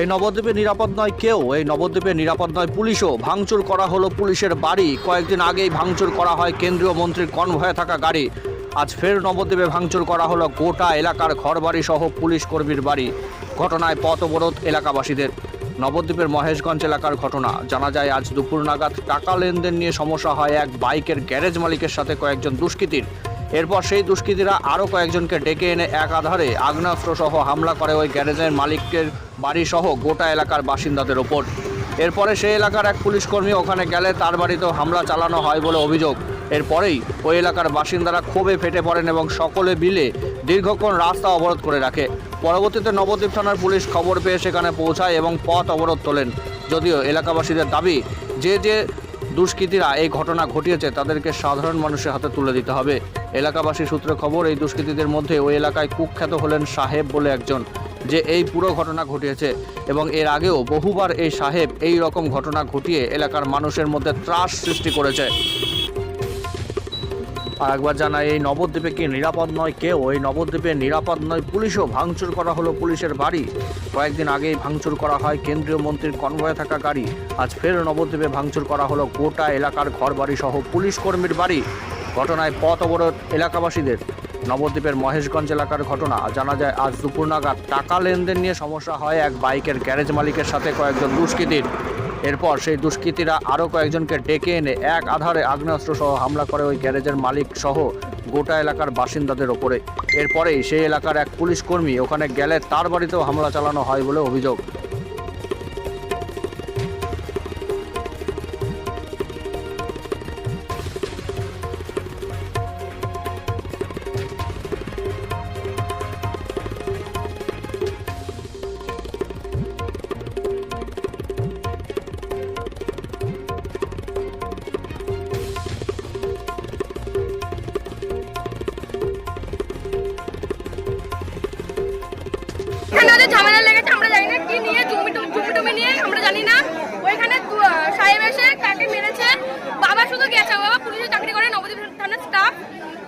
এই নবদ্বীপে নিরাপদ নয় কেউ, এই নবদ্বীপে নিরাপদ নয় পুলিশও। ভাঙচুর করা হলো পুলিশের বাড়ি। কয়েকদিন আগেই ভাঙচুর করা হয় কেন্দ্রীয় মন্ত্রীর কনভয়ে থাকা গাড়ি। আজ ফের নবদ্বীপে ভাঙচুর করা হলো গোটা এলাকার ঘরবাড়ি সহ পুলিশ কর্মীর বাড়ি। ঘটনায় পথ অবরোধ এলাকাবাসীদের। নবদ্বীপের মহেশগঞ্জ এলাকার ঘটনা। জানা যায়, আজ দুপুর নাগাদ টাকা লেনদেন নিয়ে সমস্যা হয় এক বাইকের গ্যারেজ মালিকের সাথে কয়েকজন দুষ্কৃতীর। এরপর সেই দুষ্কৃতীরা আরও কয়েকজনকে ডেকে এনে এক আধারে আগ্নেয়স্ত্রসহ হামলা করে ওই গ্যারেজের মালিকের বাড়ি সহ গোটা এলাকার বাসিন্দাদের ওপর। এরপরে সেই এলাকার এক পুলিশ কর্মী ওখানে গেলে তার বাড়িতেও হামলা চালানো হয় বলে অভিযোগ। এরপরেই ওই এলাকার বাসিন্দারা ক্ষোভে ফেটে পড়েন এবং সকলে মিলে দীর্ঘক্ষণ রাস্তা অবরোধ করে রাখে। পরবর্তীতে নবদ্বীপ থানার পুলিশ খবর পেয়ে সেখানে পৌঁছায় এবং পথ অবরোধ তোলেন। যদিও এলাকাবাসীদের দাবি, যে যে দুষ্কৃতীরা এই ঘটনা ঘটিয়েছে, তাদেরকে সাধারণ মানুষের হাতে তুলে দিতে হবে। এলাকাবাসী সূত্রে খবর, এই দুষ্কৃতীদের মধ্যে ওই এলাকায় কুখ্যাত হলেন সাহেব বলে একজন, যে এই পুরো ঘটনা ঘটিয়েছে এবং এর আগেও বহুবার এই সাহেব এই রকম ঘটনা ঘটিয়ে এলাকার মানুষের মধ্যে ত্রাস সৃষ্টি করেছে। আর একবার জানাই, এই নবদ্বীপে কি নিরাপদ নয় কেউ? এই নবদ্বীপে নিরাপদ নয় পুলিশও। ভাঙচুর করা হলো পুলিশের বাড়ি। কয়েকদিন আগেই ভাঙচুর করা হয় কেন্দ্রীয় মন্ত্রীর কনভয়ে থাকা গাড়ি। আজ ফের নবদ্বীপে ভাঙচুর করা হলো গোটা এলাকার ঘরবাড়ি সহ পুলিশ কর্মীর বাড়ি। ঘটনায় পথ অবরোধ এলাকাবাসীদের। নবদ্বীপের মহেশগঞ্জ এলাকার ঘটনা। জানা যায়, আজ দুপুর নাগাদ টাকা লেনদেন নিয়ে সমস্যা হয় এক বাইকের গ্যারেজ মালিকের সাথে কয়েকজন দুষ্কৃতীর। এরপর সেই দুষ্কৃতীরা আরও কয়েকজনকে ডেকে এনে এক আধারে আগ্নেয়াস্ত্র সহ হামলা করে ওই গ্যারেজের মালিক সহ গোটা এলাকার বাসিন্দাদের ওপরে। এরপরেই সেই এলাকার এক পুলিশ কর্মী ওখানে গেলে তার বাড়িতেও হামলা চালানো হয় বলে অভিযোগ। জানি না। ওইখানে সাহেব এসে তাকে মেরেছে। বাবা শুধু গেছে। বাবা পুলিশে চাকরি করে, নবদ্বীপ থানার স্টাফ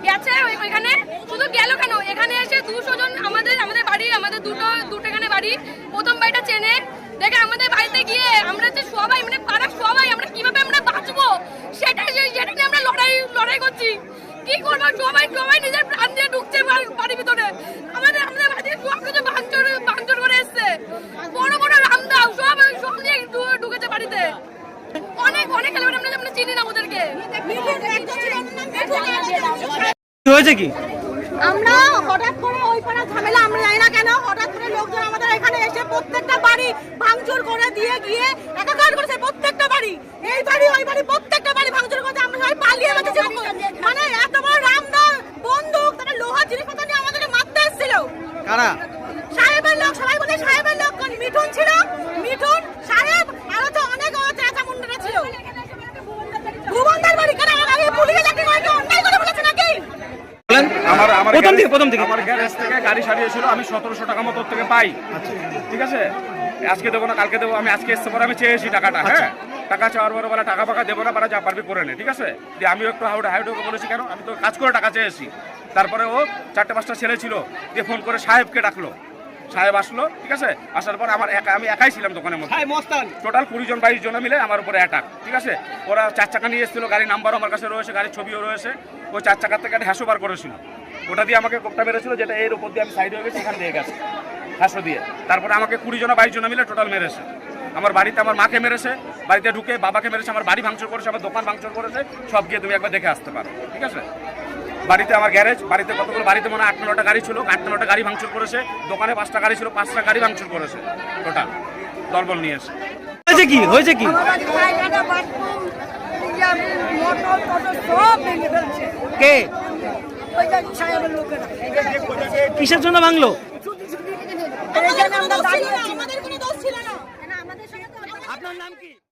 গেছে। ওইখানে শুধু গেল কেন? এখানে এসে দুশো জন আমাদের আমাদের বাড়ি, আমাদের দুটো দুটো এখানে বাড়ি। প্রথম বাড়িটা চেনে। দেখে আমাদের বাড়িতে গিয়ে আমরা যে সবাই মানে পাড়া সবাই আমরা কীভাবে আমরা বাঁচবো সেটা সে- সেটা নিয়ে আমরা লড়াই লড়াই করছি কি করব সবাই সবাই নিজের প্রাণ দিয়ে ঢুকছে বাড়ি- বাড়ির ভিতরে আমাদের আমাদের বাড়িতে সব কিছু ভাঙচুর ভাঙচুর করে এসছে বড় বড় রামদাও সব সব নিয়ে ঢু- ঢুকেছে বাড়িতে অনেক অনেক ছেলেমেয়ে আমরা আমরা চিনি না ওদেরকে কি হয়েছে কি? আমরা হঠাৎ করে ওই পাড়া ঝামেলা, আমরা জানি না কেন, হঠাৎ করে লোকজন আমাদের এখানে এসে প্রত্যেকটা বাড়ি ভাঙচুর করে দিয়ে গিয়ে একাকার করেছে প্রত্যেকটা বাড়ি এই বাড়ি ওই বাড়ি প্রত্যেকটা বাড়ি ভাঙচুর করেছে আমরা সবাই পালিয়ে গেছি মানে এত বড় রামদা বন্দুক তারপরে লোহার জিনিসপত্র নিয়ে আমাদেরকে মারতে এসেছিল কারা সাহেবের লোক সবাই বলে সাহেবের লোক কোন মিঠুন ছিল মিঠুন সাহেব আরও তো অনেক চেঁচা মুন্ডরা ছিল ভুবনদার বাড়ি কেন আগে পুলিশে চাকরি করে কেউ অন্যায় করে বলেছে নাকি বলেন আমার আমার প্রথম গ্যারেজ- প্রথম দিকে। আমার গ্যারেজ থেকে গাড়ি সারিয়েছিল আমি সতেরোশো টাকা মতো থেকে পাই। ঠিক আছে? আজকে দেবো না কালকে দেবো আমি আজকে পরে আমি চেয়েছি টাকাটা হ্যাঁ? টাকা চাওয়ার পরে বলে টাকা ফাঁকা দেবো না যা পারবি করে নে ঠিক আছে? দিয়ে আমিও একটু হাউডে হাউডে বলেছি কেন? আমি তো কাজ করে টাকা চেয়েছি। তারপরে ও চারটে পাঁচটা ছেলে ছিল দিয়ে ফোন করে সাহেবকে ডাকলো। সাহেব আসলো ঠিক আছে? আসার পর আমার একা আমি একাই ছিলাম দোকানের মধ্যে। টোটাল কুড়ি জন বাইশ জন মিলে আমার উপরে অ্যাটাক ঠিক আছে? ওরা চার চাকা নিয়ে এসেছিল গাড়ির নাম্বারও আমার কাছে রয়েছে গাড়ির ছবিও রয়েছে। ওই চার চাকার থেকে একটা হ্যাসো বার করেছিল। ওটা দিয়ে আমাকে কোপটা মেরেছিল যেটা এর উপর দিয়ে আমি সাইড হয়ে গেছি এখান দিয়ে গেছে হ্যাসো দিয়ে। তারপরে আমাকে কুড়ি জন বাইশ জন মিলে টোটাল মেরেছে। আমার বাড়িতে আমার মাকে মেরেছে বাড়িতে ঢুকে বাবাকে মেরেছে আমার বাড়ি ভাঙচুর করেছে আমার দোকান ভাঙচুর করেছে সব গিয়ে তুমি একবার দেখে আসতে পারো ঠিক আছে? বাড়িতে আমার গ্যারেজ বাড়িতে কতগুলো বাড়িতে মনে হয় আট নটা গাড়ি ছিল আট নটা গাড়ি ভাঙচুর করেছে দোকানে পাঁচটা গাড়ি ছিল পাঁচটা গাড়ি ভাঙচুর করেছে টোটাল দলবল নিয়ে এসে। হয়েছে কি? হয়েছে কি? কে? কিসের জন্য ভাঙলো? আমাদের কোনো দোষ ছিল না আমাদের কোনো দোষ ছিল না। আপনার নাম কি?